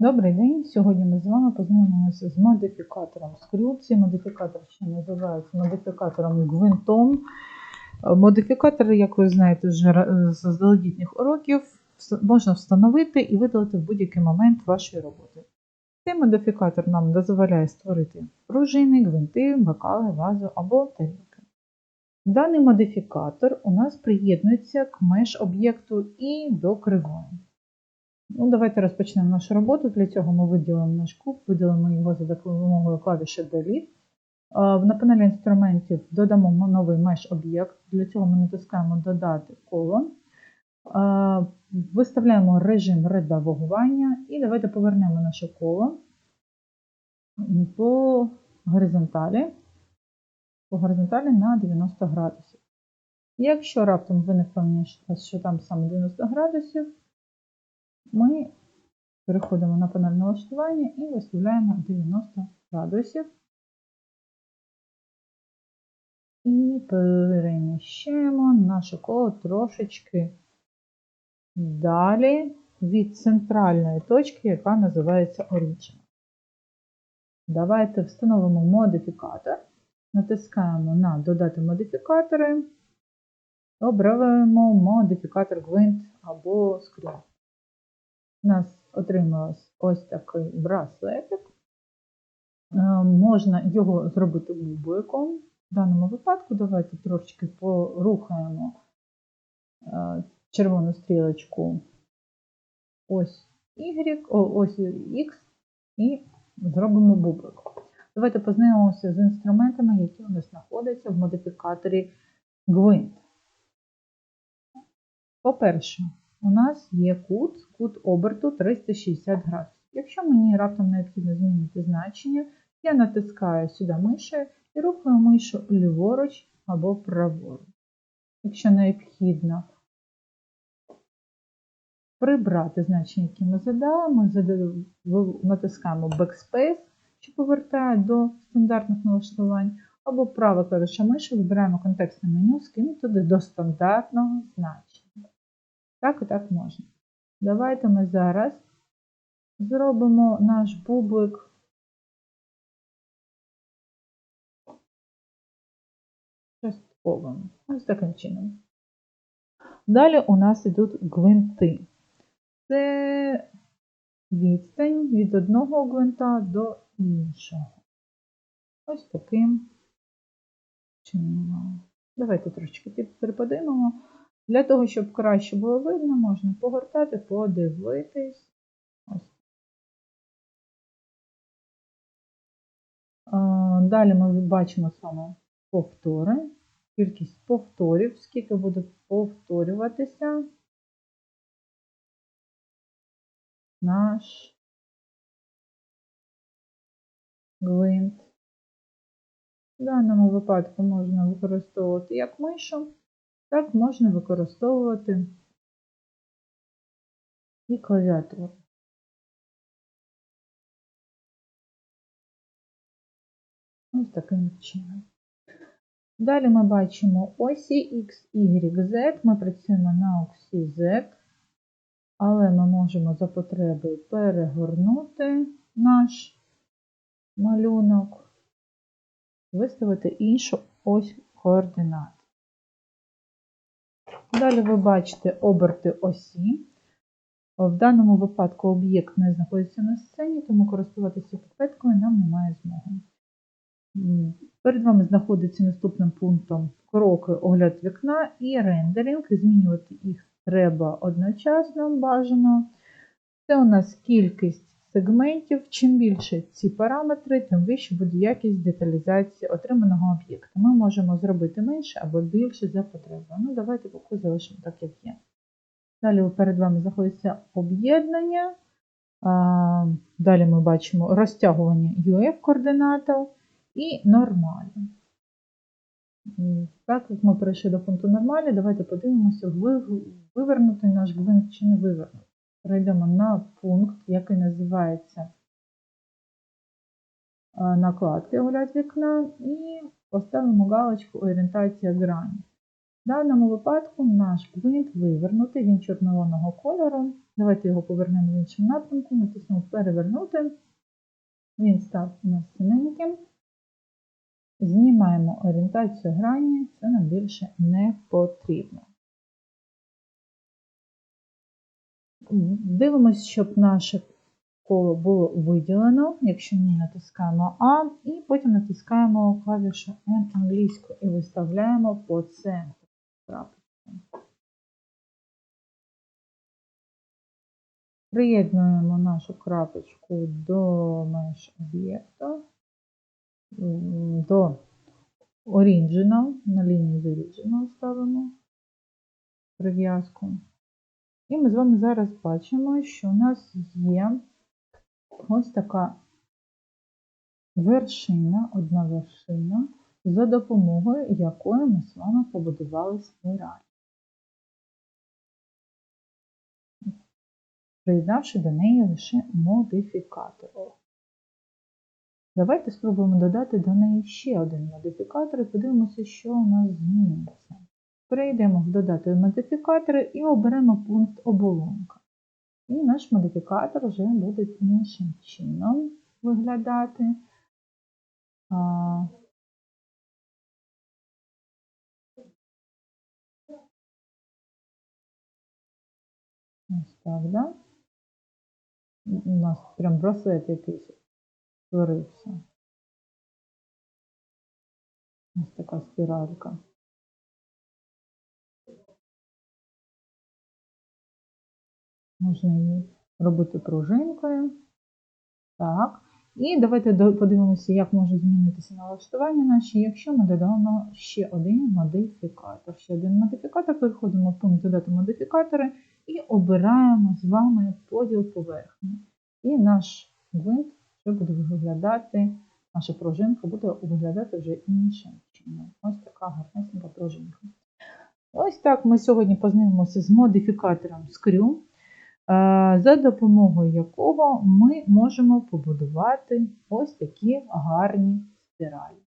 Добрий день! Сьогодні ми з вами познайомимося з модифікатором Screw. Цей модифікатор ще називається модифікатором гвинтом. Е, Модифікатор, як ви знаєте, вже з заздалегідніх уроків можна встановити і видалити в будь-який момент вашої роботи. Цей модифікатор нам дозволяє створити пружини, гвинти, бокали, вазу або тарілки. Даний модифікатор у нас приєднується к меш-об'єкту і до кривої. Ну, давайте розпочнемо нашу роботу. Для цього ми виділимо наш куб, виділимо його за допомогою клавіші Delete. На панелі інструментів додамо новий меш-об'єкт. Для цього ми натискаємо Додати колон. Виставляємо режим редагування і давайте повернемо наше коло по горизонталі, по горизонталі на 90 градусів. Якщо раптом ви не впевнені, що там саме 90 градусів, ми переходимо на панель налаштування і виставляємо 90 градусів. І переміщаємо наше коло трошечки далі від центральної точки, яка називається Origin. Давайте встановимо модифікатор. Натискаємо на Додати модифікатори. Обираємо модифікатор Gwind або Screw. У нас отрималось ось такий браслетик. Е, Можна його зробити бубликом. В даному випадку давайте трошечки порухаємо е, червону стрілочку ось Y, ось X і зробимо бублик. Давайте познайомимося з інструментами, які у нас знаходяться в модифікаторі Gwind. По-перше, у нас є кут, кут оберту 360 градусів. Якщо мені раптом необхідно змінити значення, я натискаю сюди мишею і рухаю мишу ліворуч або праворуч. Якщо необхідно прибрати значення, які ми задали, ми натискаємо Backspace, що повертає до стандартних налаштувань, або права клавіша миші, вибираємо контекстне меню, скинути до стандартного значення. Так і так можна. Давайте ми зараз зробимо наш бублик частковим. Ось таким чином. Далі у нас йдуть гвинти. Це відстань від одного гвинта до іншого. Ось таким чином. Давайте трошки приподимемо. Для того, щоб краще було видно, можна погортати, подивитись. Ось. Далі ми бачимо саме повтори, кількість повторів, скільки буде повторюватися наш гвинт. В даному випадку можна використовувати як мишу, так можна використовувати і клавіатуру. Ось таким чином. Далі ми бачимо осі X, Y, Z. Ми працюємо на осі Z, але ми можемо за потребою перегорнути наш малюнок, виставити іншу ось координат. Далі ви бачите оберти осі. В даному випадку об'єкт не знаходиться на сцені, тому користуватися піпеткою нам немає змоги. Перед вами знаходиться наступним пунктом кроки огляд вікна і рендеринг. Змінювати їх треба одночасно, бажано. Це у нас кількість сегментів. Чим більше ці параметри, тим вище буде якість деталізації отриманого об'єкта. Ми можемо зробити менше або більше за потребою. Ну, давайте поки залишимо так, як є. Далі перед вами знаходиться об'єднання. Далі ми бачимо розтягування UF-координатів і нормалі. Так як ми перейшли до пункту нормалі, давайте подивимося, ви- вивернутий наш гвинт чи не вивернутий. Перейдемо на пункт, який називається накладки огляд вікна, і поставимо галочку орієнтація грані. В даному випадку наш гвинт вивернутий, він чорнованого кольору, Давайте його повернемо в іншому напрямку, натиснемо перевернути. Він став у нас синеньким. Знімаємо орієнтацію грані, це нам більше не потрібно. Дивимося, щоб наше коло було виділено. Якщо ні, натискаємо А, і потім натискаємо клавішу N англійську і виставляємо по центру. Приєднуємо нашу крапочку до меж об'єкту, до Original, на лінію з Original ставимо прив'язку. І ми з вами зараз бачимо, що у нас є ось така вершина, одна вершина, за допомогою якої ми з вами побудували спіраль. приєднавши до неї лише модифікатор. Давайте спробуємо додати до неї ще один модифікатор і подивимося, що у нас зміниться. Перейдемо в додати модифікатори і оберемо пункт оболонка. І наш модифікатор вже буде іншим чином виглядати. Ось так, да? У нас прям браслет якийсь створився. Ось така спіралька. Можна її робити пружинкою. Так. І давайте подивимося, як можуть змінитися налаштування наші, якщо ми додамо ще один модифікатор. Ще один модифікатор, переходимо в пункт додати модифікатори і обираємо з вами поділ поверхні. І наш гвинт вже буде виглядати, наша пружинка буде виглядати вже іншим чином. Ось така гарнесенька пружинка. Ось так ми сьогодні познайомимося з модифікатором Screw, за допомогою якого ми можемо побудувати ось такі гарні спіралі.